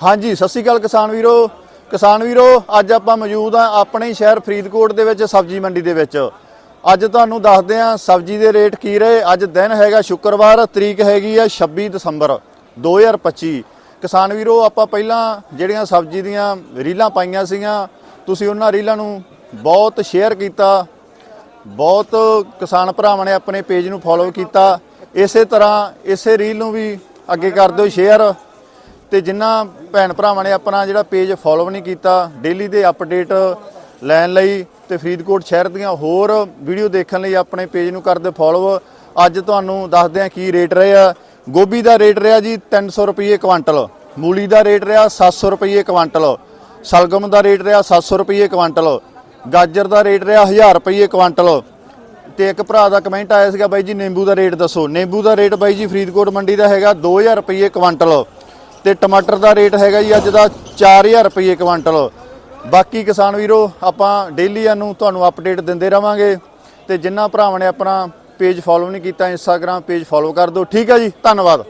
ਹਾਂਜੀ, ਸਤਿ ਸ਼੍ਰੀ ਅਕਾਲ ਕਿਸਾਨ ਵੀਰੋ। ਕਿਸਾਨ ਵੀਰੋ, ਅੱਜ ਆਪਾਂ ਮੌਜੂਦ ਆ ਆਪਣੇ ਸ਼ਹਿਰ ਫਰੀਦਕੋਟ ਦੇ ਵਿੱਚ ਸਬਜ਼ੀ ਮੰਡੀ ਦੇ ਵਿੱਚ। ਅੱਜ ਤੁਹਾਨੂੰ ਦੱਸਦੇ ਆ ਸਬਜ਼ੀ ਦੇ ਰੇਟ ਕੀ ਰਹੇ। ਅੱਜ ਦਿਨ ਹੈਗਾ ਸ਼ੁੱਕਰਵਾਰ, ਤਰੀਕ ਹੈਗੀ ਆ 26 ਦਸੰਬਰ 2025 ਕਿਸਾਨ ਵੀਰੋ, ਆਪਾਂ ਪਹਿਲਾਂ ਜਿਹੜੀਆਂ ਸਬਜ਼ੀ ਦੀਆਂ ਰੀਲਾਂ ਪਾਈਆਂ ਸੀਗੀਆਂ, ਤੁਸੀਂ ਉਹਨਾਂ ਰੀਲਾਂ ਨੂੰ ਬਹੁਤ ਸ਼ੇਅਰ ਕੀਤਾ। ਬਹੁਤ ਕਿਸਾਨ ਭਰਾਵਾਂ ਨੇ ਆਪਣੇ ਪੇਜ ਨੂੰ ਫੋਲੋ ਕੀਤਾ। ਇਸੇ ਤਰ੍ਹਾਂ ਇਸੇ ਰੀਲ ਨੂੰ ਵੀ ਅੱਗੇ ਕਰ ਦਿਓ ਸ਼ੇਅਰ ਤੇ ਜਿਨ੍ਹਾਂ ਭੈਣ ਭਰਾਵਾਂ ਨੇ ਆਪਣਾ ਜਿਹੜਾ ਪੇਜ ਫੋਲੋ ਨਹੀਂ ਕੀਤਾ ਡੇਲੀ ਦੇ ਅਪਡੇਟ ਲੈਣ ਲਈ ਤੇ ਫਰੀਦਕੋਟ ਸ਼ਹਿਰ ਦੀਆਂ ਹੋਰ ਵੀਡੀਓ ਦੇਖਣ ਲਈ ਆਪਣੇ ਪੇਜ ਨੂੰ ਕਰਦੇ ਫੋਲੋ ਅੱਜ ਤੁਹਾਨੂੰ ਦੱਸਦੇ ਆ ਕੀ ਰੇਟ ਰਹੇ ਆ। ਗੋਭੀ ਦਾ ਰੇਟ ਰਿਹਾ ਜੀ 300 ਰੁਪਏ ਕੁਆਂਟਲ, ਮੂਲੀ ਦਾ ਰੇਟ ਰਿਹਾ 700 ਰੁਪਏ ਕੁਆਂਟਲ, ਸਲਗਮ ਦਾ ਰੇਟ ਰਿਹਾ 700 ਰੁਪਏ ਕੁਆਂਟਲ, ਗਾਜਰ ਦਾ ਰੇਟ ਰਿਹਾ 1000 ਰੁਪਏ ਕੁਆਂਟਲ। ਤੇ ਇੱਕ ਭਰਾ ਦਾ ਕਮੈਂਟ ਆਇਆ ਸੀਗਾ ਬਾਈ ਜੀ, ਨਿੰਬੂ ਦਾ ਰੇਟ ਦੱਸੋ। ਨਿੰਬੂ ਦਾ ਰੇਟ ਬਾਈ ਜੀ ਫਰੀਦਕੋਟ ਮੰਡੀ ਦਾ ਹੈਗਾ 2000 ਰੁਪਏ ਕੁਆਂਟਲ। ਤੇ ਟਮਾਟਰ ਦਾ ਰੇਟ ਹੈਗਾ ਜੀ ਅੱਜ ਦਾ 4000 ਰੁਪਏ ਕੁਆਂਟਲ ਬਾਕੀ ਕਿਸਾਨ ਵੀਰੋ, ਆਪਾਂ ਡੇਲੀ ਨੂੰ ਤੁਹਾਨੂੰ ਅਪਡੇਟ ਦਿੰਦੇ ਰਵਾਂਗੇ ਤੇ ਜਿਨ੍ਹਾਂ ਭਰਾਵਾਂ ਨੇ ਆਪਣਾ ਪੇਜ ਫੋਲੋ ਨਹੀਂ ਕੀਤਾ ਇੰਸਟਾਗ੍ਰam ਪੇਜ ਫੋਲੋ ਕਰ ਦਿਓ। ਠੀਕ ਹੈ ਜੀ, ਧੰਨਵਾਦ।